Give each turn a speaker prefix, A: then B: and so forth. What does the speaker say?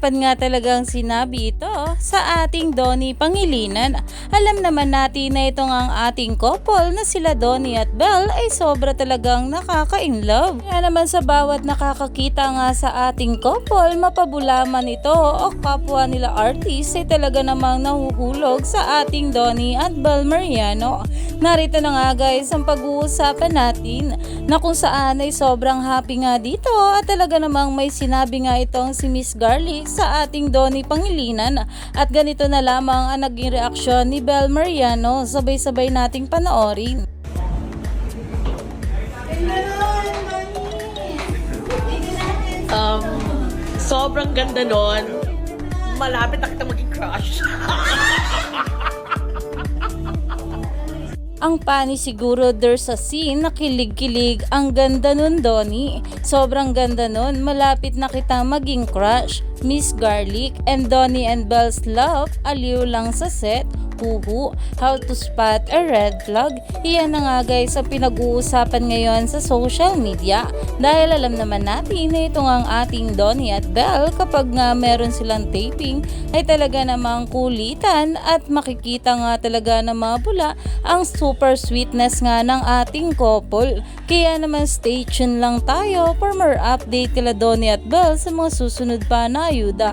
A: Dapat nga talagang sinabi ito sa ating Donnie Pangilinan. Alam naman natin na ito ang ating couple na sila Donnie at Belle ay sobra talagang nakaka-inlove. Kaya naman sa bawat nakakakita nga sa ating couple, mapabulaman ito o kapwa nila artist ay talaga namang nahuhulog sa ating Donnie at Belle Mariano. Narito na nga guys ang pag-uusapan natin na kung saan ay sobrang happy nga dito at talaga namang may sinabi nga itong si Miss Garlic sa ating Donnie Pangilinan at ganito na lamang ang naging reaksyon ni Belle Mariano sabay-sabay nating panoorin.
B: Um, sobrang ganda nun. Malapit na kita maging crush.
A: Ang pani siguro there's a scene na kilig-kilig. Ang ganda nun, Donnie. Sobrang ganda nun. Malapit na kita maging crush. Miss Garlic and Donnie and Belle's love. Aliw lang sa set. Huhu, how to spot a red flag. Iyan na nga guys ang pinag-uusapan ngayon sa social media. Dahil alam naman natin na ito nga ang ating Donnie at Belle kapag nga meron silang taping ay talaga namang kulitan at makikita nga talaga na mabula ang super sweetness nga ng ating couple. Kaya naman stay tuned lang tayo for more update kila Donnie at Belle sa mga susunod pa na ayuda.